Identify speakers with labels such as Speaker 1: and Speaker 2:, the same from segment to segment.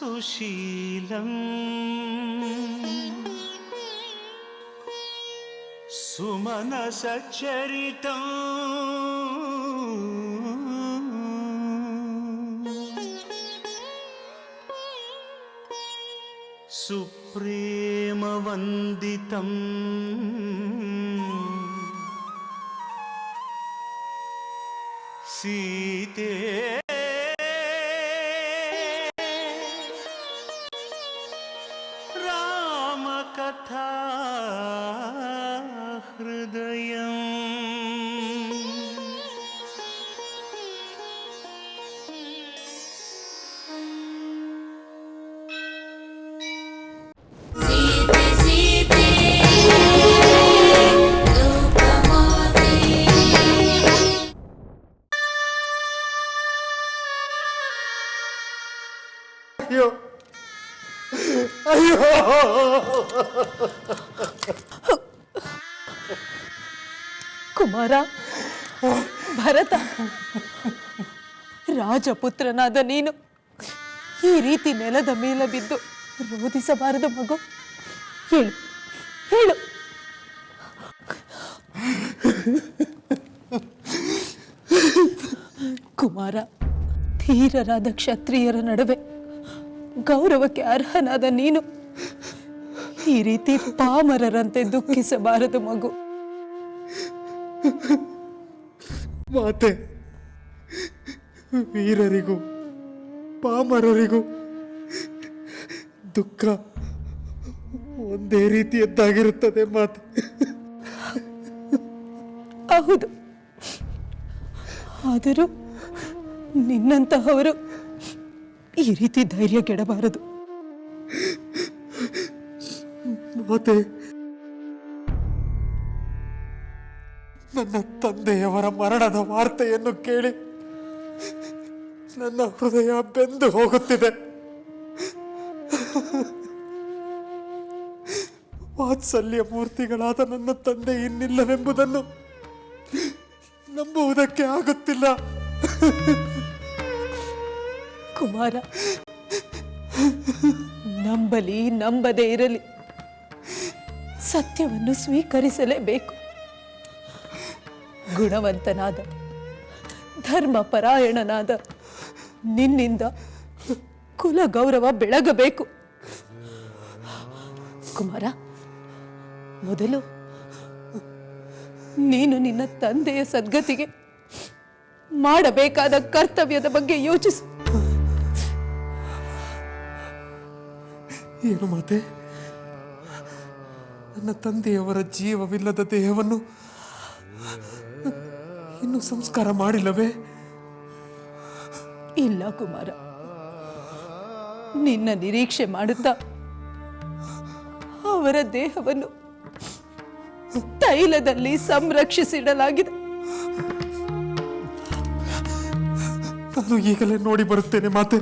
Speaker 1: సుశీలం.
Speaker 2: సుమన సచ్చరితం. సుప్రేమవందితం.
Speaker 3: കഥാ ഹൃദയം
Speaker 4: ಕುಮಾರ ಭರತ. ರಾಜಪುತ್ರನಾದ ನೀನು ಈ ರೀತಿ ನೆಲದ ಮೇಲೆ ಬಿದ್ದು ರೋಧಿಸಬಾರದು ಮಗು. ಹೇಳು ಹೇಳು. ಕುಮಾರ, ಧೀರರಾದ ಕ್ಷತ್ರಿಯರ ನಡುವೆ ಗೌರವಕ್ಕೆ ಅರ್ಹನಾದ ನೀನು ಈ ರೀತಿ ಪಾಮರರಂತೆ ದುಃಖಿಸಬಾರದು ಮಗು.
Speaker 3: ಮಾತೆ ವೀರರಿಗೂ ಪಾಮರರಿಗೂ ದುಃಖ ಒಂದೇ ರೀತಿಯದ್ದಾಗಿರುತ್ತದೆ ಮಾತೆ.
Speaker 4: ಹೌದು. ಆದರೂ ನಿನ್ನಂತಹವರು ಈ ರೀತಿ ಧೈರ್ಯ ಕೆಡಬಾರದು.
Speaker 3: ಮಾತೆ ನನ್ನ ತಂದೆಯವರ ಮರಣದ ವಾರ್ತೆಯನ್ನು ಕೇಳಿ ನನ್ನ ಹೃದಯ ಬೆಂದು ಹೋಗುತ್ತಿದೆ. ವಾತ್ಸಲ್ಯ ಮೂರ್ತಿಗಳಾದ ನನ್ನ ತಂದೆ ಇನ್ನಿಲ್ಲವೆಂಬುದನ್ನು ನಂಬುವುದಕ್ಕೆ ಆಗುತ್ತಿಲ್ಲ.
Speaker 4: ಕುಮಾರ, ನಂಬಲಿ, ನಂಬದೇ ಇರಲಿ. ಸತ್ಯವನ್ನು ಸ್ವೀಕರಿಸಲೇಬೇಕು. ಗುಣವಂತನಾದ, ಧರ್ಮಪರಾಯಣನಾದ, ನಿನ್ನಿಂದ ಕುಲ ಗೌರವ ಬೆಳಗಬೇಕು. ಕುಮಾರ, ಮೊದಲು ನೀನು ನಿನ್ನ ತಂದೆಯ ಸದ್ಗತಿಗೆ ಮಾಡಬೇಕಾದ ಕರ್ತವ್ಯದ ಬಗ್ಗೆ ಯೋಚಿಸು.
Speaker 3: ಏನು ಮಾತೆ? ನನ್ನ ತಂದೆಯವರ ಜೀವವಿಲ್ಲದ ದೇಹವನ್ನು ಇನ್ನು ಸಂಸ್ಕಾರ ಮಾಡಿಲ್ಲವೇ?
Speaker 4: ಇಲ್ಲ ಕುಮಾರ. ನಿನ್ನ ನಿರೀಕ್ಷೆ ಮಾಡುತ್ತಾ ಅವರ ದೇಹವನ್ನು ತೈಲದಲ್ಲಿ ಸಂರಕ್ಷಿಸಿಡಲಾಗಿದೆ.
Speaker 3: ನಾನು ಈಗಲೇ ನೋಡಿ ಬರುತ್ತೇನೆ ಮಾತೆ.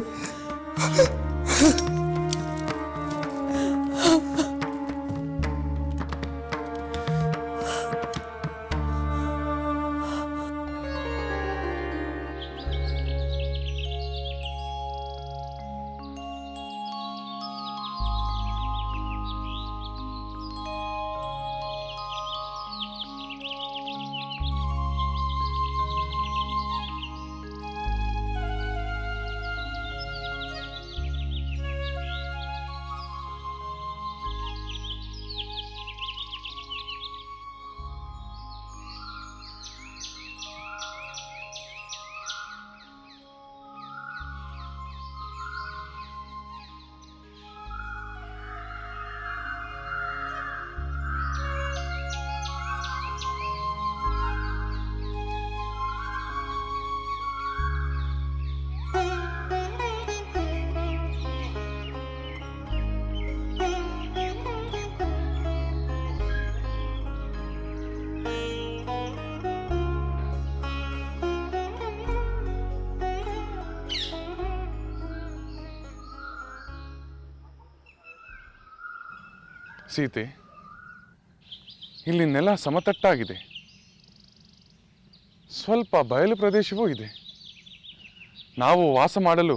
Speaker 5: ಸೀತೆ, ಇಲ್ಲಿ ನೆಲ ಸಮತಟ್ಟಾಗಿದೆ. ಸ್ವಲ್ಪ ಬಯಲು ಪ್ರದೇಶವೂ ಇದೆ. ನಾವು ವಾಸ ಮಾಡಲು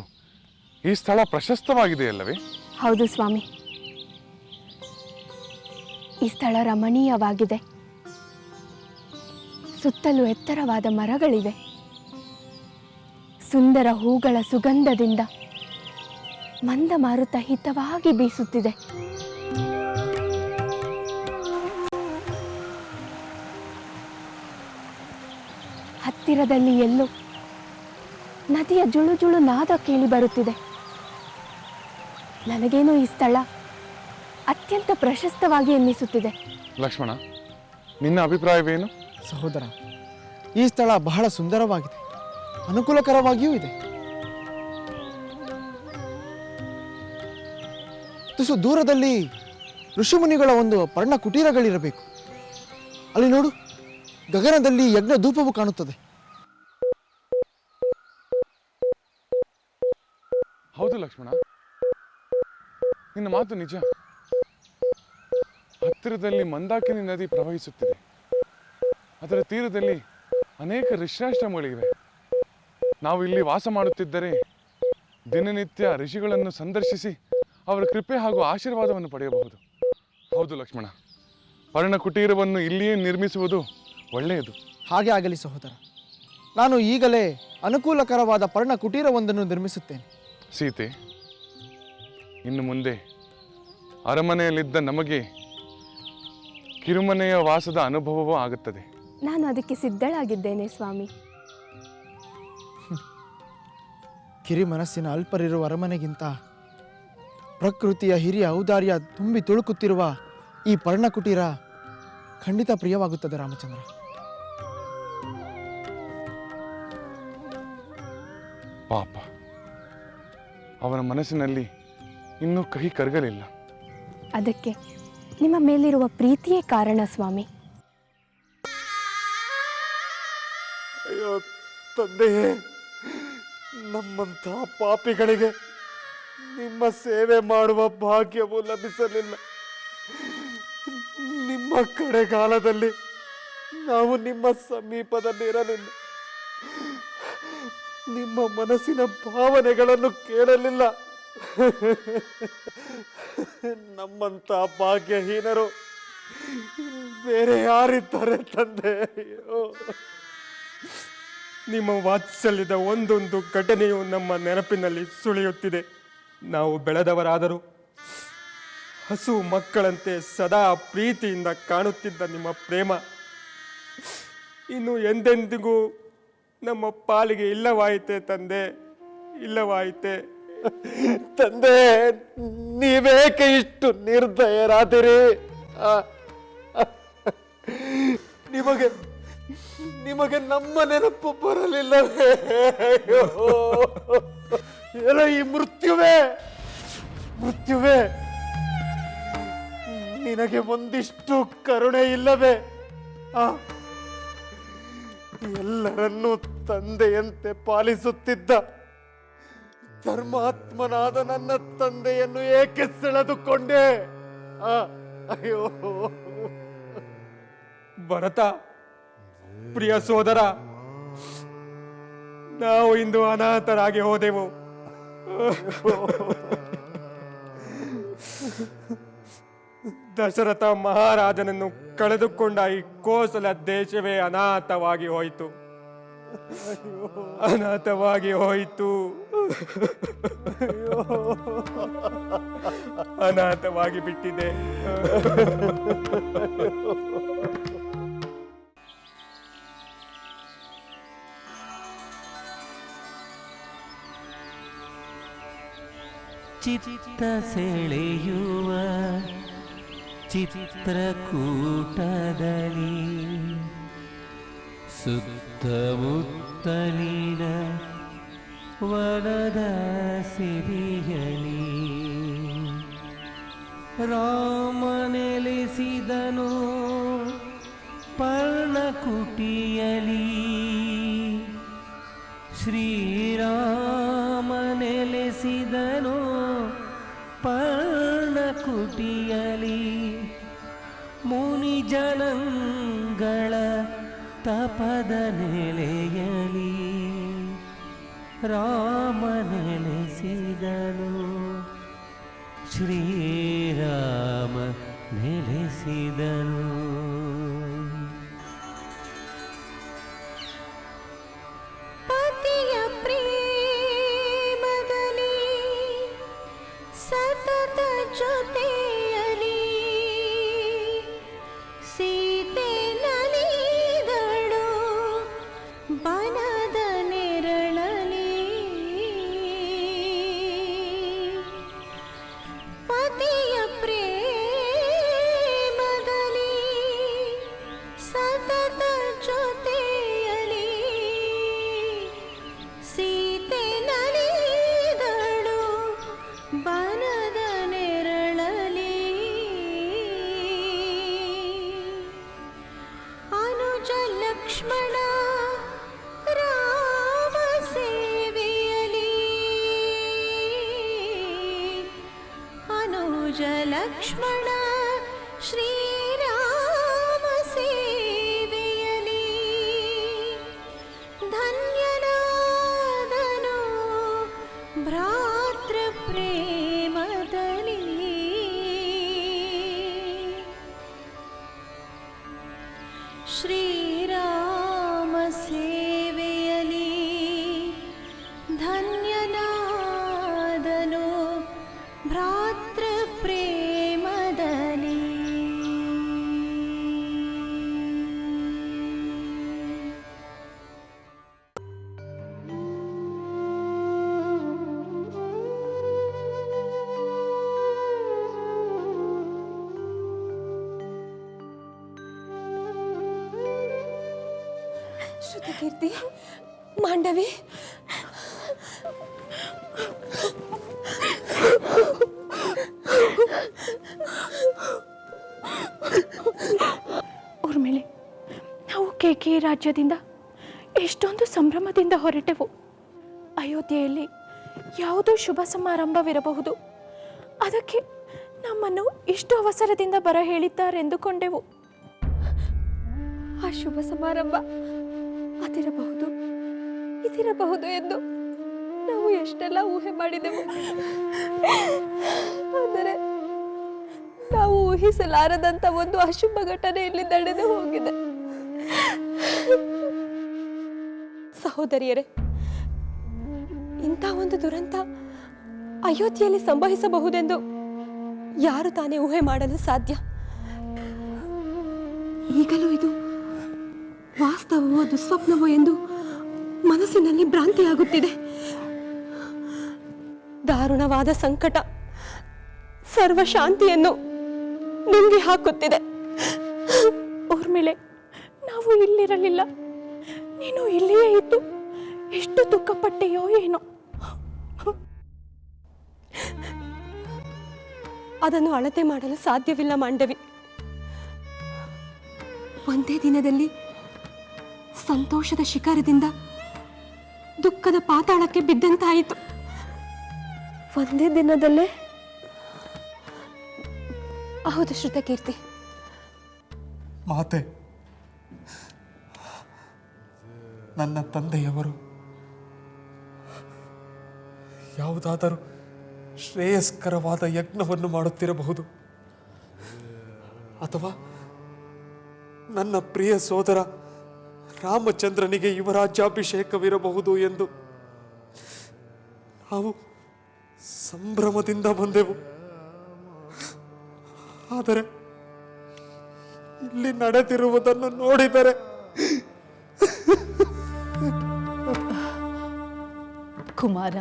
Speaker 5: ಈ ಸ್ಥಳ ಪ್ರಶಸ್ತವಾಗಿದೆಯಲ್ಲವೇ?
Speaker 6: ಹೌದು ಸ್ವಾಮಿ. ಈ ಸ್ಥಳ ರಮಣೀಯವಾಗಿದೆ. ಸುತ್ತಲೂ ಎತ್ತರವಾದ ಮರಗಳಿವೆ. ಸುಂದರ ಹೂಗಳ ಸುಗಂಧದಿಂದ ಮಂದ ಮಾರುತ ಹಿತವಾಗಿ ಬೀಸುತ್ತಿದೆ. ಹತ್ತಿರದಲ್ಲಿ ಎಲ್ಲೋ ನದಿಯ ಜುಳು ಜುಳು ನಾದ ಕೇಳಿ ಬರುತ್ತಿದೆ. ನನಗೇನೋ ಈ ಸ್ಥಳ ಅತ್ಯಂತ ಪ್ರಶಸ್ತವಾಗಿ ಎನ್ನಿಸುತ್ತಿದೆ
Speaker 5: ಲಕ್ಷ್ಮಣ ನಿನ್ನ ಅಭಿಪ್ರಾಯವೇನು?
Speaker 7: ಸಹೋದರ ಈ ಸ್ಥಳ ಬಹಳ ಸುಂದರವಾಗಿದೆ. ಅನುಕೂಲಕರವಾಗಿಯೂ ಇದೆ. ತುಸು ದೂರದಲ್ಲಿ ಋಷಿಮುನಿಗಳ ಒಂದು ಪರ್ಣ ಕುಟೀರಗಳಿರಬೇಕು ಅಲ್ಲಿ ನೋಡು ಗಗನದಲ್ಲಿ ಯಜ್ಞ ಧೂಪವು ಕಾಣುತ್ತದೆ
Speaker 5: ಹೌದು ಲಕ್ಷ್ಮಣ, ನಿನ್ನ ಮಾತು ನಿಜ. ಹತ್ತಿರದಲ್ಲಿ ಮಂದಾಕಿನಿ ನದಿ ಪ್ರವಹಿಸುತ್ತಿದೆ. ಅದರ ತೀರದಲ್ಲಿ ಅನೇಕ ಋಷ್ಯಾಶ್ರಮಗಳಿವೆ ನಾವು ಇಲ್ಲಿ ವಾಸ ಮಾಡುತ್ತಿದ್ದರೆ ದಿನನಿತ್ಯ ಋಷಿಗಳನ್ನು ಸಂದರ್ಶಿಸಿ ಅವರ ಕೃಪೆ ಹಾಗೂ ಆಶೀರ್ವಾದವನ್ನು ಪಡೆಯಬಹುದು. ಹೌದು ಲಕ್ಷ್ಮಣ ಪರ್ಣ ಕುಟೀರವನ್ನು ಇಲ್ಲಿಯೇ ನಿರ್ಮಿಸುವುದು ಒಳ್ಳೆಯದು.
Speaker 7: ಹಾಗೆ ಆಗಲಿ ಸಹೋದರ, ನಾನು ಈಗಲೇ ಅನುಕೂಲಕರವಾದ ಪರ್ಣ ಕುಟೀರವೊಂದನ್ನು ನಿರ್ಮಿಸುತ್ತೇನೆ.
Speaker 5: ಸೀತೆ ಇನ್ನು ಮುಂದೆ ಅರಮನೆಯಲ್ಲಿದ್ದ ನಮಗೆ ಕಿರುಮನೆಯ ವಾಸದ ಅನುಭವವೂ ಆಗುತ್ತದೆ.
Speaker 6: ನಾನು ಅದಕ್ಕೆ ಸಿದ್ಧಳಾಗಿದ್ದೇನೆ ಸ್ವಾಮಿ.
Speaker 7: ಕಿರಿ ಮನಸ್ಸಿನ ಅಲ್ಪರಿರುವ ಅರಮನೆಗಿಂತ ಪ್ರಕೃತಿಯ ಹಿರಿಯ ಔದಾರ್ಯ ತುಂಬಿ ತುಳುಕುತ್ತಿರುವ ಈ ಪರ್ಣಕುಟೀರ ಖಂಡಿತ ಪ್ರಿಯವಾಗುತ್ತದೆ ರಾಮಚಂದ್ರ.
Speaker 5: ಪಾಪ. ಅವನ ಮನಸ್ಸಿನಲ್ಲಿ ಇನ್ನೂ ಕಹಿ ಕರಗಲಿಲ್ಲ.
Speaker 6: ಅದಕ್ಕೆ ನಿಮ್ಮ ಮೇಲಿರುವ ಪ್ರೀತಿಯೇ ಕಾರಣ ಸ್ವಾಮಿ.
Speaker 3: ಅಯ್ಯೋ ತಂದೆಯೇ ನಮ್ಮಂಥ ಪಾಪಿಗಳಿಗೆ ನಿಮ್ಮ ಸೇವೆ ಮಾಡುವ ಭಾಗ್ಯವು ಲಭಿಸಲಿಲ್ಲ. ನಿಮ್ಮ ಕಡೆಗಾಲದಲ್ಲಿ ನಾವು ನಿಮ್ಮ ಸಮೀಪದಲ್ಲಿರಲಿಲ್ಲ. ನಿಮ್ಮ ಮನಸ್ಸಿನ ಭಾವನೆಗಳನ್ನು ಕೇಳಲಿಲ್ಲ. ನಮ್ಮಂಥ ಭಾಗ್ಯಹೀನರು ಬೇರೆ ಯಾರಿದ್ದಾರೆ ತಂದೆ?
Speaker 8: ನಿಮ್ಮ ವಾತ್ಸಲ್ಯದ ಒಂದೊಂದು ಘಟನೆಯು ನಮ್ಮ ನೆನಪಿನಲ್ಲಿ ಸುಳಿಯುತ್ತಿದೆ. ನಾವು ಬೆಳೆದವರಾದರೂ ಹಸು ಮಕ್ಕಳಂತೆ ಸದಾ ಪ್ರೀತಿಯಿಂದ ಕಾಣುತ್ತಿದ್ದ ನಿಮ್ಮ ಪ್ರೇಮ. ಇನ್ನು ಎಂದೆಂದಿಗೂ ನಮ್ಮ ಪಾಲಿಗೆ ಇಲ್ಲವಾಯಿತೆ ತಂದೆ ಇಲ್ಲವಾಯಿತೆ.
Speaker 3: ತಂದೆ, ನೀವೇಕೆ ಇಷ್ಟು ನಿರ್ದಯರಾದಿರಿ? ನಿಮಗೆ ನಿಮಗೆ ನಮ್ಮ ನೆನಪು ಬರಲಿಲ್ಲವೇ? ಎಲ್ಲ ಈ ಮೃತ್ಯುವೇ ಮೃತ್ಯುವೇ. ನಿನಗೆ ಒಂದಿಷ್ಟು ಕರುಣೆ ಇಲ್ಲವೇ? ಆ ಎಲ್ಲರನ್ನೂ ತಂದೆಯಂತೆ ಪಾಲಿಸುತ್ತಿದ್ದ ಧರ್ಮಾತ್ಮನಾದ ನನ್ನ ತಂದೆಯನ್ನು ಏಕೆ ಸೆಳೆದುಕೊಂಡೆ? ಅಯ್ಯೋ.
Speaker 8: ಭರತ, ಪ್ರಿಯ ಸೋದರ, ನಾವು ಇಂದು ಅನಾಥರಾಗಿ ಹೋದೆವು. ದಶರಥ ಮಹಾರಾಜನನ್ನು ಕಳೆದುಕೊಂಡ ಈ ಕೋಸಲ ದೇಶವೇ ಅನಾಥವಾಗಿ ಹೋಯಿತು. ಅನಾಥವಾಗಿ ಹೋಯಿತು. ಅನಾಥವಾಗಿ ಬಿಟ್ಟಿದೆ.
Speaker 2: ಚಿತ್ತ ಸೆಳೆಯುವ ಚಿತ್ರಕೂಟದಲ್ಲಿ ಸುತ್ತಮುತ್ತಲಿನ ವನದ ಸಿರಿಯಲಿ ರಾಮನೆಲೆಸಿದನು ಪರ್ಣಕುಟಿಯಲಿ ಶ್ರೀರಾಮನೆಲೆಸಿದನು ತಪದ ನೆಲೆಯಲಿ ರಾಮ ನೆಲೆಸಿದನು ಶ್ರೀರಾಮ ನೆಲೆಸಿದನು
Speaker 9: रामसेवली अनुजलक्ष्मण श्री
Speaker 6: ಶ್ರುತಕೀರ್ತಿ ಮಾಂಡವಿ ಮೇಲೆ ನಾವು ಕೆ ರಾಜ್ಯದಿಂದ ಎಷ್ಟೊಂದು ಸಂಭ್ರಮದಿಂದ ಹೊರಟೆವು. ಅಯೋಧ್ಯೆಯಲ್ಲಿ ಯಾವುದೋ ಶುಭ ಸಮಾರಂಭವಿರಬಹುದು. ಅದಕ್ಕೆ ನಮ್ಮನ್ನು ಇಷ್ಟು ಅವಸರದಿಂದ ಬರ ಹೇಳಿದ್ದಾರೆಂದುಕೊಂಡೆವು ಆ ಶುಭ ಸಮಾರಂಭ ಅದಿರಬಹುದು ಇದಿರಬಹುದು ಎಂದು ನಾವು ಎಷ್ಟೆಲ್ಲ ಊಹೆ ಮಾಡಿದೆವು. ಆದರೆ ನಾವು ಊಹಿಸಲಾರದಂತ ಒಂದು ಅಶುಭ ಘಟನೆ ಇಲ್ಲಿ ನಡೆದು ಹೋಗಿದೆ. ಸಹೋದರಿಯರೇ, ಇಂಥ ಒಂದು ದುರಂತ ಅಯೋಧ್ಯೆಯಲ್ಲಿ ಸಂಭವಿಸಬಹುದೆಂದು ಯಾರು ತಾನೇ ಊಹೆ ಮಾಡಲು ಸಾಧ್ಯ? ಈಗಲೂ ಇದು ವಾಸ್ತವವೋ ದುಸ್ವಪ್ನವೋ ಎಂದು ಮನಸ್ಸಿನಲ್ಲಿ ಭ್ರಾಂತಿಯಾಗುತ್ತಿದೆ ದಾರುಣವಾದ ಸಂಕಟ ಸರ್ವ ಶಾಂತಿಯನ್ನು ನುಂಗಿ ಹಾಕುತ್ತಿದೆ. ಊರ್ಮಿಳೆ, ನಾವು ಇಲ್ಲಿರಲಿಲ್ಲ. ನೀನು ಇಲ್ಲಿಯೇ ಇದ್ದು ಎಷ್ಟು ದುಃಖಪಟ್ಟೆಯೋ ಏನೋ. ಅದನ್ನು ಅಳತೆ ಮಾಡಲು ಸಾಧ್ಯವಿಲ್ಲ ಮಾಂಡವಿ. ಒಂದೇ ದಿನದಲ್ಲಿ ಸಂತೋಷದ ಶಿಖರದಿಂದ ದುಃಖದ ಪಾತಾಳಕ್ಕೆ ಬಿದ್ದಂತಾಯಿತು. ಒಂದೇ ದಿನದಲ್ಲೇ? ಹೌದು ಶ್ರುತಕೀರ್ತಿ.
Speaker 3: ಮಾತೆ ನನ್ನ ತಂದೆಯವರು ಯಾವುದಾದರೂ ಶ್ರೇಯಸ್ಕರವಾದ ಯಜ್ಞವನ್ನು ಮಾಡುತ್ತಿರಬಹುದು? ಅಥವಾ ನನ್ನ ಪ್ರಿಯ ಸೋದರ ರಾಮಚಂದ್ರನಿಗೆ ಯುವರಾಜ್ಯಾಭಿಷೇಕವಿರಬಹುದು ಎಂದು ನಾವು ಸಂಭ್ರಮದಿಂದ ಬಂದೆವು. ಆದರೆ ಇಲ್ಲಿ ನಡೆದಿರುವುದನ್ನು ನೋಡಿದರೆ
Speaker 4: ಕುಮಾರ,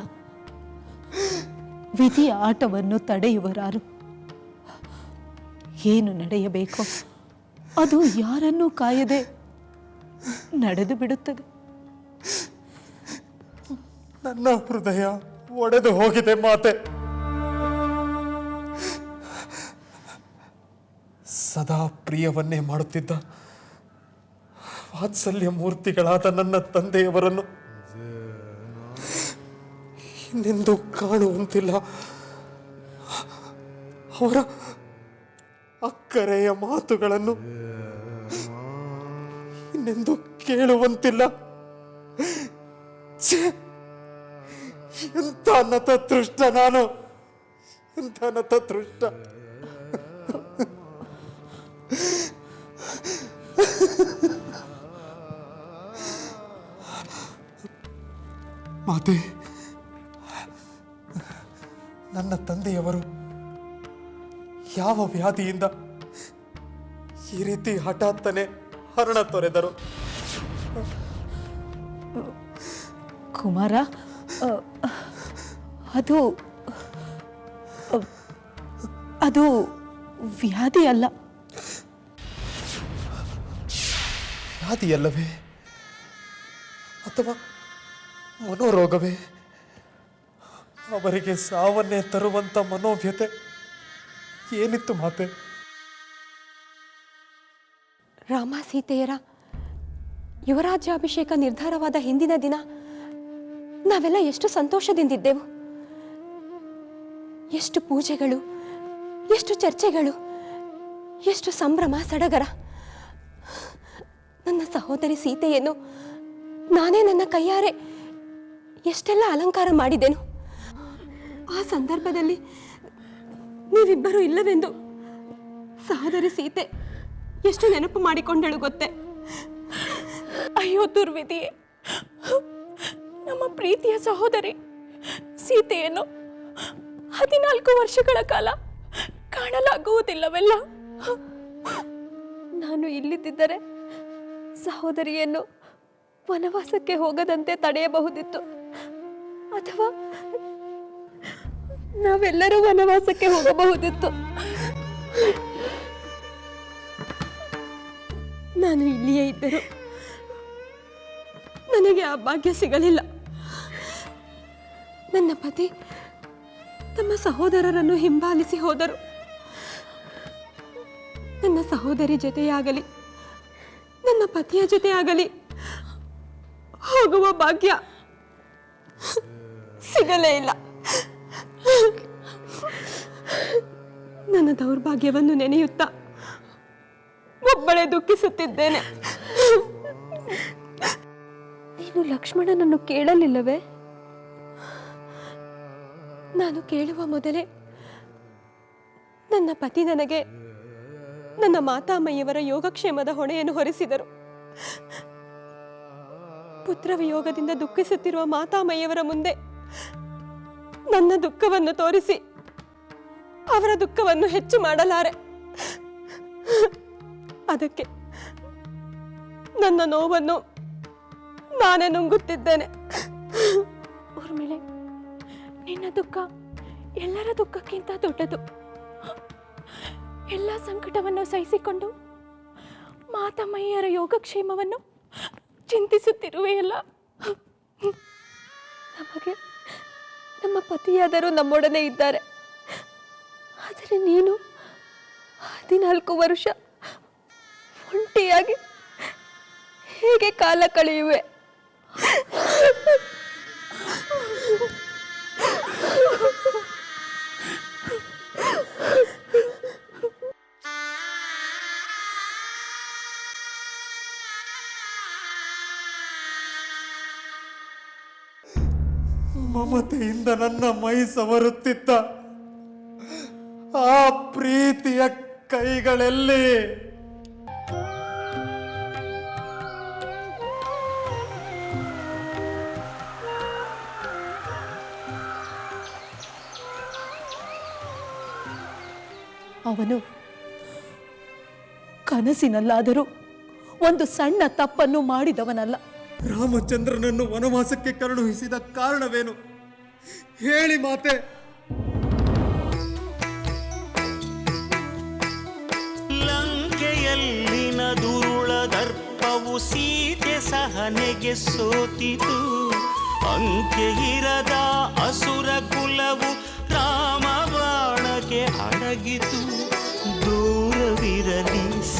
Speaker 4: ವಿಧಿಯ ಆಟವನ್ನು ತಡೆಯುವರಾರು. ಏನು ನಡೆಯಬೇಕು? ಅದು ಯಾರನ್ನೂ ಕಾಯದೆ ನಡೆದು ಬಿಡುತ್ತದೆ.
Speaker 3: ನನ್ನ ಹೃದಯ ಒಡೆದು ಹೋಗಿದೆ ಮಾತೆ. ಸದಾ ಪ್ರಿಯವನ್ನೇ ಮಾಡುತ್ತಿದ್ದ ವಾತ್ಸಲ್ಯ ಮೂರ್ತಿಗಳಾದ ನನ್ನ ತಂದೆಯವರನ್ನು ಇನ್ನೆಂದು ಕಾಣುವಂತಿಲ್ಲ. ಅವರ ಅಕ್ಕರೆಯ ಮಾತುಗಳನ್ನು ಇನ್ನೆಂದು ಕೇಳುವಂತಿಲ್ಲ. ಎಂತ ಎಂಥ ನತದೃಷ್ಟ ನಾನು. ಎಂಥ ನತೃಷ್ಟ ಮಾತೆ, ನನ್ನ ತಂದೆಯವರು ಯಾವ ವ್ಯಾಧಿಯಿಂದ ಈ ರೀತಿ ಹಠಾತ್ತನೆ ಹರಣ ತೊರೆದರು.
Speaker 4: ಕುಮಾರ ಅದು ಅದು ವ್ಯಾಧಿ ಅಲ್ಲ.
Speaker 3: ವ್ಯಾಧಿಯಲ್ಲವೇ ಅಥವಾ ಮನೋರೋಗವೇ? ಅವರಿಗೆ ಸಾವನ್ನೇ ತರುವಂತ ಮನೋವ್ಯತೆ ಏನಿತ್ತು ಮಾತೆ?
Speaker 6: ರಾಮ ಸೀತೆಯರ ಯುವರಾಜ್ಯಾಭಿಷೇಕ ನಿರ್ಧಾರವಾದ ಹಿಂದಿನ ದಿನ ನಾವೆಲ್ಲ ಎಷ್ಟು ಸಂತೋಷದಿಂದಿದ್ದೆವು. ಎಷ್ಟು ಪೂಜೆಗಳು, ಎಷ್ಟು ಚರ್ಚೆಗಳು, ಎಷ್ಟು ಸಂಭ್ರಮ, ಸಡಗರ. ನನ್ನ ಸಹೋದರಿ ಸೀತೆಯನ್ನು ನಾನೇ ನನ್ನ ಕೈಯಾರೆ ಎಷ್ಟೆಲ್ಲ ಅಲಂಕಾರ ಮಾಡಿದೆನು. ಆ ಸಂದರ್ಭದಲ್ಲಿ ನೀವಿಬ್ಬರು ಇಲ್ಲವೆಂದು ಸಹೋದರಿ ಸೀತೆ ಎಷ್ಟು ನೆನಪು ಮಾಡಿಕೊಂಡಳು ಗೊತ್ತೆ? ಅಯ್ಯೋ ದುರ್ವಿಧಿ, ನಮ್ಮ ಪ್ರೀತಿಯ ಸಹೋದರಿ, ಸೀತೆಯನ್ನು ಹದಿನಾಲ್ಕು ವರ್ಷಗಳ ಕಾಲ ಕಾಣಲಾಗುವುದಿಲ್ಲವೆಲ್ಲ? ನಾನು ಇಲ್ಲಿದ್ದರೆ ಸಹೋದರಿಯನ್ನು ವನವಾಸಕ್ಕೆ ಹೋಗದಂತೆ ತಡೆಯಬಹುದಿತ್ತು. ಅಥವಾ ನಾವೆಲ್ಲರೂ ವನವಾಸಕ್ಕೆ ಹೋಗಬಹುದಿತ್ತು. ನಾನು ಇಲ್ಲಿಯೇ ಇದ್ದರು ನನಗೆ ಆ ಭಾಗ್ಯ ಸಿಗಲಿಲ್ಲ. ನನ್ನ ಪತಿ ತಮ್ಮ ಸಹೋದರರನ್ನು ಹಿಂಬಾಲಿಸಿ ಹೋದರು. ನನ್ನ ಸಹೋದರಿ ಜೊತೆಯಾಗಲಿ, ನನ್ನ ಪತಿಯ ಜೊತೆಯಾಗಲಿ ಹೋಗುವ ಭಾಗ್ಯ ಸಿಗಲೇ ಇಲ್ಲ. ನನ್ನ ದೌರ್ಭಾಗ್ಯವನ್ನು ನೆನೆಯುತ್ತಾ ಒಬ್ಬಳೇ ದುಃಖಿಸುತ್ತಿದ್ದೇನೆ. ನೀನು ಲಕ್ಷ್ಮಣನನ್ನು ಕೇಳಲಿಲ್ಲವೇ? ನಾನು ಕೇಳುವ ಮೊದಲೇ ನನ್ನ ಪತಿ ನನಗೆ ನನ್ನ ಮಾತಾಮಯ್ಯವರ ಯೋಗಕ್ಷೇಮದ ಹೊಣೆಯನ್ನು ಹೊರಿಸಿದರು. ಪುತ್ರ ವಿಯೋಗದಿಂದ ದುಃಖಿಸುತ್ತಿರುವ ಮಾತಾಮಯ್ಯವರ ಮುಂದೆ ನನ್ನ ದುಃಖವನ್ನು ತೋರಿಸಿ ಅವರ ದುಃಖವನ್ನು ಹೆಚ್ಚು ಮಾಡಲಾರೆ. ಅದಕ್ಕೆ ನನ್ನ ನೋವನ್ನು ನಾನೇ ನುಂಗುತ್ತಿದ್ದೇನೆ. ಊರ್ಮಿಳೆ, ನಿನ್ನ ದುಃಖ ಎಲ್ಲರ ದುಃಖಕ್ಕಿಂತ ದೊಡ್ಡದು. ಎಲ್ಲ ಸಂಕಟವನ್ನು ಸಹಿಸಿಕೊಂಡು ಮಾತಮ್ಮಯ್ಯರ ಯೋಗಕ್ಷೇಮವನ್ನು ಚಿಂತಿಸುತ್ತಿರುವೆಯಲ್ಲ? ನಮಗೆ ನಮ್ಮ ಪತಿಯಾದರೂ ನಮ್ಮೊಡನೆ ಇದ್ದಾರೆ. ಆದರೆ ನೀನು ಹದಿನಾಲ್ಕು ವರ್ಷ ಒಂಟಿಯಾಗಿ ಹೇಗೆ ಕಾಲ ಕಳೆಯುವೆ?
Speaker 3: ಮಮತೆಯಿಂದ ನನ್ನ ಮೈ ಸವರುತ್ತಿತ್ತ ಆ ಪ್ರೀತಿಯ ಕೈಗಳಲ್ಲಿ
Speaker 4: ಅವನು ಕನಸಿನಲ್ಲಾದರೂ ಒಂದು ಸಣ್ಣ ತಪ್ಪನ್ನು ಮಾಡಿದವನಲ್ಲ.
Speaker 3: ರಾಮಚಂದ್ರನನ್ನು ವನವಾಸಕ್ಕೆ ಕರುಣಿಸಿದ ಕಾರಣವೇನು? ಹೇಳಿ ಮಾತೆ.
Speaker 2: ಲಂಕೆಯಲ್ಲಿನ ದುರುಳ ದರ್ಪವು ಸೀತೆ ಸಹನೆಗೆ ಸೋತಿತು. ಅಂಕೆ ಇರದ ಅಸುರ ಕುಲವು ರಾಮ ಬಾಣಕ್ಕೆ ಅಡಗಿತು. ದೂರವಿರಲಿ